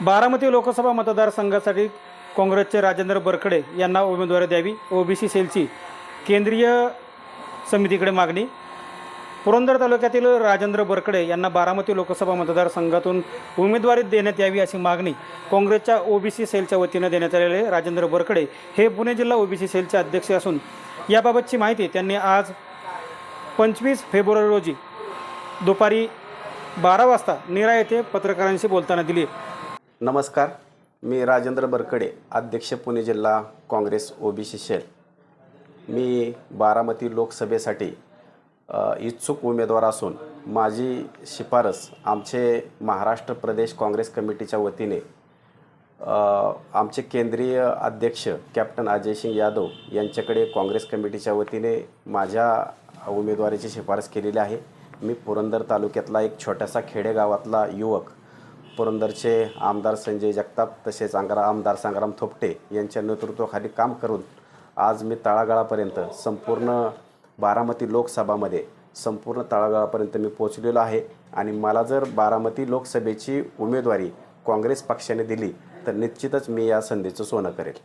बारामती लोकसभा मतदारसंघासाठी काँग्रेसचे राजेंद्र बरखडे यांना उमेदवारी द्यावी. ओबीसी सेलची केंद्रीय समितीकडे मागणी. पुरंदर तालुक्यातील राजेंद्र बरकडे यांना बारामती लोकसभा मतदारसंघातून उमेदवारी देण्यात यावी अशी मागणी काँग्रेसच्या ओबीसी सेलच्या वतीनं देण्यात आलेले राजेंद्र बरकडे हे पुणे जिल्हा ओबीसी सेलचे अध्यक्ष असून याबाबतची माहिती त्यांनी आज पंचवीस फेब्रुवारी रोजी दुपारी बारा वाजता निरा येथे पत्रकारांशी बोलताना दिली नमस्कार. मी राजेंद्र बरकडे अध्यक्ष पुणे जिल्हा काँग्रेस ओबीसी शेल. मी बारामती लोकसभेसाठी इच्छुक उमेदवार असून माझी शिफारस आमचे महाराष्ट्र प्रदेश काँग्रेस कमिटीच्या वतीने आमचे केंद्रीय अध्यक्ष कॅप्टन अजय सिंग यादव यांच्याकडे काँग्रेस कमिटीच्या वतीने माझ्या उमेदवारीची शिफारस केलेली आहे. मी पुरंदर तालुक्यातला एक छोट्यासा खेडेगावातला युवक पुरंदरचे आमदार संजय जगताप तसेच आंगारा आमदार संग्राम थोपटे यांच्या नेतृत्वाखाली काम करून आज मी तळागाळापर्यंत संपूर्ण बारामती लोकसभामध्ये संपूर्ण तळागाळापर्यंत मी पोचलेलो आहे. आणि मला जर बारामती लोकसभेची उमेदवारी काँग्रेस पक्षाने दिली तर निश्चितच मी या संधीचं सोनं करेल.